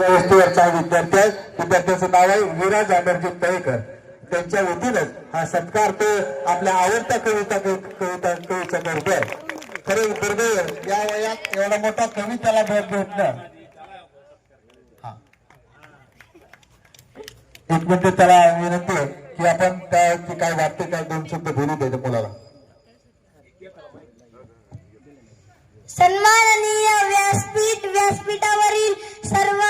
या वस्तूवरचा विद्यार्थी आहे. विद्यार्थ्यांचं नाव आहे विरा जांभरजी तळेकर. त्यांच्या वतीनंच हा सत्कार तो आपल्या आवडत्या कविता कविता कवीचा करतोय खरे दुर्दैव या वयात एवढा मोठा कवी त्याला भेट भेटणं एक म्हणजे त्याला विनंती आहे की आपण त्याची काय वाटते काय दोन शब्द बोलू द्यायचं मुलाला. सन्माननीय व्यासपीठ व्यासपीठावरील सर्व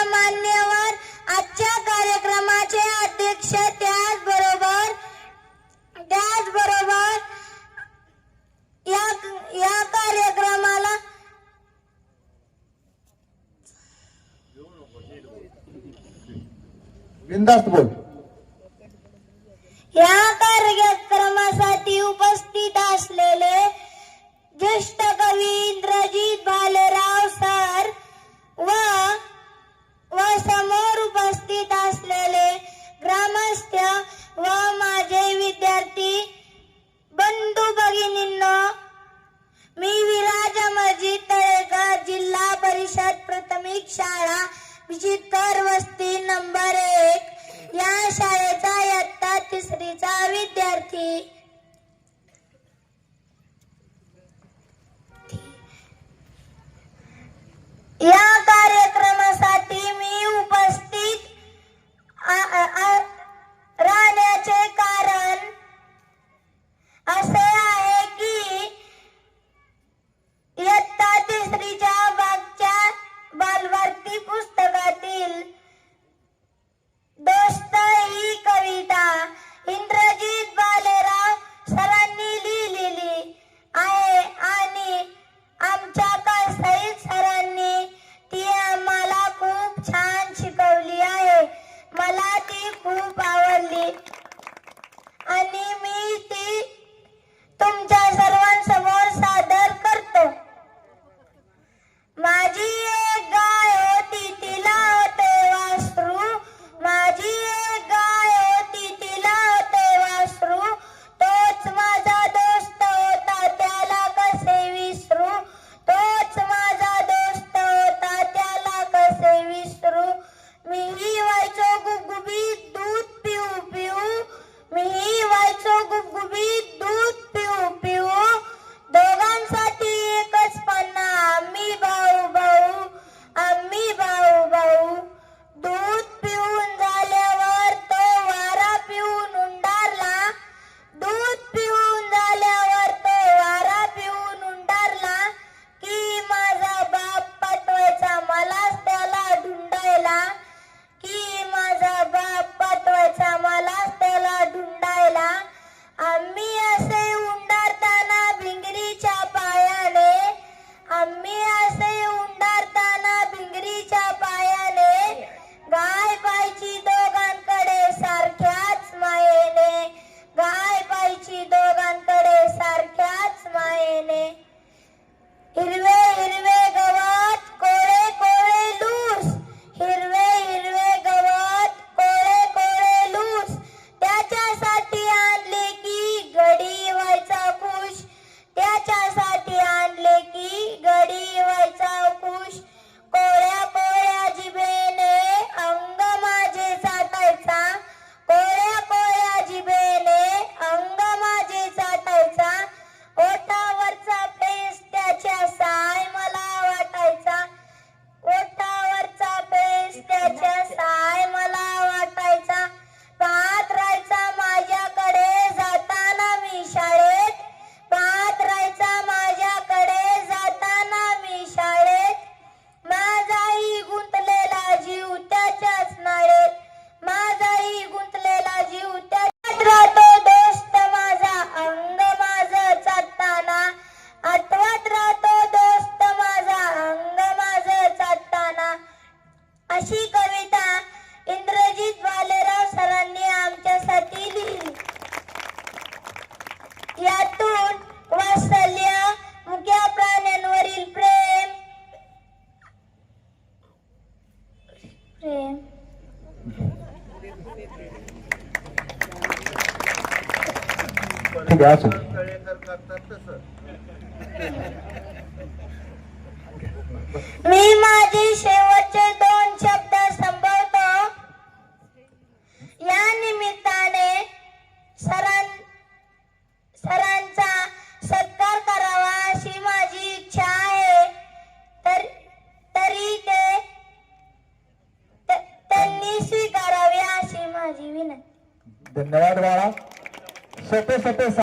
बिंदास्त बोल. या कार्यक्रमासाठी उपस्थित असलेले ज्येष्ठ कवी इंद्रजीत बालराव सर व व समोर उपस्थित असलेले ग्रामस्थ व माझे विद्यार्थी बंधू भगिनी मी विराज मजी तळेगाव जिल्हा परिषद प्राथमिक शाळा विचित्र वस्ती नंबर एक. या शाळेचा इयत्ता तिसरीचा विद्यार्थी. या कार्यक्रमासाठी मी उपस्थित. राहण्याचे कारण असे आहे की इयत्ता तिसरीच्या Upa ठीक आहे असू मी माझे शेवटचे दोन शब्द संभवतो या निमित्ताने सरां सरांचा सत्कार करावा अशी माझी इच्छा आहे. तर तरी ते त्यांनी स्वीकारावी अशी माझी विनंती. धन्यवाद बाळा. सोपे सोपे